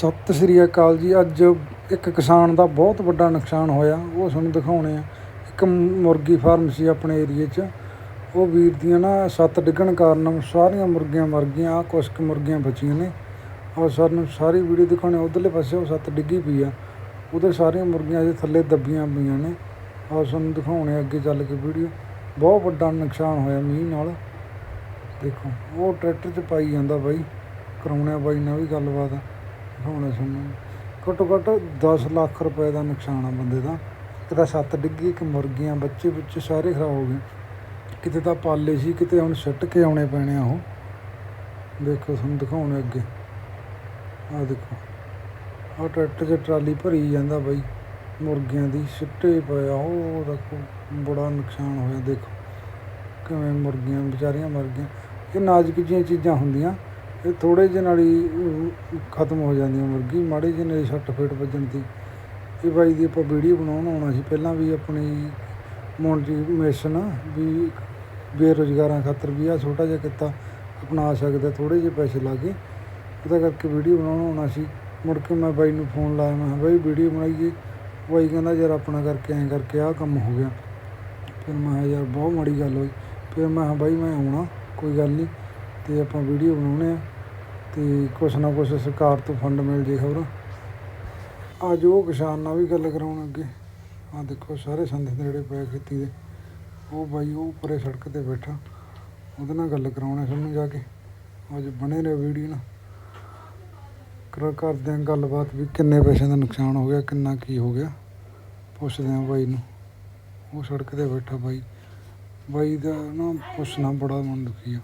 ਸਤਿ ਸ੍ਰੀ ਅਕਾਲ ਜੀ। ਅੱਜ ਇੱਕ ਕਿਸਾਨ ਦਾ ਬਹੁਤ ਵੱਡਾ ਨੁਕਸਾਨ ਹੋਇਆ, ਉਹ ਤੁਹਾਨੂੰ ਦਿਖਾਉਣੇ ਆ। ਇੱਕ ਮੁਰਗੀ ਫਾਰਮ ਸੀ ਆਪਣੇ ਏਰੀਏ 'ਚ। ਉਹ ਵੀਰ ਦੀਆਂ ਨਾ ਸੱਤ ਡਿੱਗਣ ਕਾਰਨ ਸਾਰੀਆਂ ਮੁਰਗੀਆਂ ਮਰ ਗਈਆਂ ਆ ਕੁਛ ਕੁ ਮੁਰਗੀਆਂ ਬਚੀਆਂ ਨੇ। ਔਰ ਸਾਨੂੰ ਸਾਰੀ ਵੀਡੀਓ ਦਿਖਾਉਣੇ ਉਧਰਲੇ ਪਾਸੇ ਉਹ ਸੱਤ ਡਿੱਗੀ ਪਈ ਆ। ਉਧਰ ਸਾਰੀਆਂ ਮੁਰਗੀਆਂ ਦੇ ਥੱਲੇ ਦੱਬੀਆਂ ਪਈਆਂ ਨੇ। ਔਰ ਤੁਹਾਨੂੰ ਦਿਖਾਉਣੇ ਅੱਗੇ ਚੱਲ ਕੇ ਵੀਡੀਓ। ਬਹੁਤ ਵੱਡਾ ਨੁਕਸਾਨ ਹੋਇਆ ਮੀਂਹ ਨਾਲ। ਦੇਖੋ, ਉਹ ਟਰੈਕਟਰ 'ਚ ਪਾਈ ਜਾਂਦਾ ਬਾਈ। ਕਰਾਉਣਾ ਬਾਈ ਨਾਲ ਵੀ ਗੱਲਬਾਤ। ਦਿਖਾਉਣਾ ਤੁਹਾਨੂੰ ਘੱਟੋ ਘੱਟ 10 ਲੱਖ ਰੁਪਏ ਦਾ ਨੁਕਸਾਨ ਆ ਬੰਦੇ ਦਾ। ਇੱਕ ਤਾਂ ਸੱਤ ਡਿੱਗੀ, ਇੱਕ ਮੁਰਗੀਆਂ ਬੱਚੇ ਬੱਚੇ ਸਾਰੇ ਖਰਾਬ ਹੋ ਗਏ। ਕਿਤੇ ਤਾਂ ਪਾਲੇ ਸੀ, ਕਿਤੇ ਹੁਣ ਸਿੱਟ ਕੇ ਆਉਣੇ ਪੈਣੇ ਆ ਉਹ। ਦੇਖੋ, ਤੁਹਾਨੂੰ ਦਿਖਾਉਣੇ ਅੱਗੇ। ਆਹ ਦੇਖੋ। ਆਹ ਟਰੈਕਟਰ 'ਚ ਟਰਾਲੀ ਭਰੀ ਜਾਂਦਾ ਬਾਈ। ਮੁਰਗੀਆਂ ਦੀ ਸਿੱਟੇ ਪਏ ਆ। ਉਹ ਦੇਖੋ, ਬੜਾ ਨੁਕਸਾਨ ਹੋਇਆ, ਦੇਖੋ। ਕਿਵੇਂ ਮੁਰਗੀਆਂ, ਵਿਚਾਰੀਆਂ ਮਰ ਗਈਆਂ। ਇਹ ਨਾਜ਼ੁਕ ਜਿਹੀਆਂ ਚੀਜ਼ਾਂ ਹੁੰਦੀਆਂ। ਇਹ ਥੋੜ੍ਹੇ ਜਿਹੇ ਨਾਲ ਹੀ ਖਤਮ ਹੋ ਜਾਂਦੀਆਂ ਮੁਰਗੀ ਮਾੜੇ ਜਿਹੇ ਨਾਲ ਛੱਟ ਫੇਟ ਵੱਜਣ ਦੀ। ਇਹ ਬਾਈ ਦੀ ਆਪਾਂ ਵੀਡੀਓ ਬਣਾਉਣ ਆਉਣਾ ਸੀ, ਪਹਿਲਾਂ ਵੀ ਆਪਣੀ ਮੋਟੀਵੇਸ਼ਨ ਵੀ ਬੇਰੁਜ਼ਗਾਰਾਂ ਖਾਤਰ ਵੀ ਆ ਛੋਟਾ ਜਿਹਾ ਕਿੱਤਾ ਅਪਣਾ ਸਕਦਾ, ਥੋੜ੍ਹੇ ਜਿਹੇ ਪੈਸੇ ਲਾ ਕੇ। ਉਹਦਾ ਕਰਕੇ ਵੀਡੀਓ ਬਣਾਉਣ ਆਉਣਾ ਸੀ, ਮੁੜ ਕੇ ਮੈਂ ਬਾਈ ਨੂੰ ਫੋਨ ਲਾਇਆ, ਮੈਂ ਕਿਹਾ ਬਾਈ ਵੀਡੀਓ ਬਣਾਈਏ। ਬਾਈ ਕਹਿੰਦਾ ਯਾਰ ਆਪਣਾ ਕਰਕੇ, ਐਂ ਕਰਕੇ ਆਹ ਕੰਮ ਹੋ ਗਿਆ। ਫਿਰ ਮੈਂ ਕਿਹਾ ਯਾਰ ਬਹੁਤ ਮਾੜੀ ਗੱਲ ਹੋਈ। ਫਿਰ ਮੈਂ ਕਿਹਾ ਬਾਈ ਮੈਂ ਆਉਣਾ, ਕੋਈ ਗੱਲ ਨਹੀਂ। ਅਤੇ ਆਪਾਂ ਵੀਡੀਓ ਬਣਾਉਣੇ ਹਾਂ ਅਤੇ ਕੁਛ ਨਾ ਕੁਛ ਸਰਕਾਰ ਤੋਂ ਫੰਡ ਮਿਲ ਜੇ ਖਬਰ ਅੱਜ ਉਹ ਕਿਸਾਨ ਨਾਲ ਵੀ ਗੱਲ ਕਰਾਉਣ ਅੱਗੇ ਆ ਦੇਖੋ ਸਾਰੇ ਸੰਦ ਜਿਹੜੇ ਪਏ ਖੇਤੀ ਦੇ। ਉਹ ਬਾਈ ਉਹ ਉੱਪਰੇ ਸੜਕ ਤੇ ਬੈਠਾ। ਉਹਦੇ ਨਾਲ ਗੱਲ ਕਰਾਉਣਾ ਸਾਨੂੰ ਜਾ ਕੇ। ਅੱਜ ਬਣੇ ਰਹੇ ਵੀਡੀਓ ਨਾਲ। ਕਰ ਕਰਦੇ ਆਂ ਗੱਲਬਾਤ ਵੀ ਕਿੰਨੇ ਪੈਸੇ ਦਾ ਨੁਕਸਾਨ ਹੋ ਗਿਆ, ਕਿੰਨਾ ਕੀ ਹੋ ਗਿਆ। ਪੁੱਛਦੇ ਹਾਂ ਬਾਈ ਨੂੰ। ਉਹ ਸੜਕ ਤੇ ਬੈਠਾ ਬਾਈ। ਬਾਈ ਦਾ ਨਾ ਪੁੱਛਣਾ ਬੜਾ ਮਨ ਦੁਖੀ ਆ।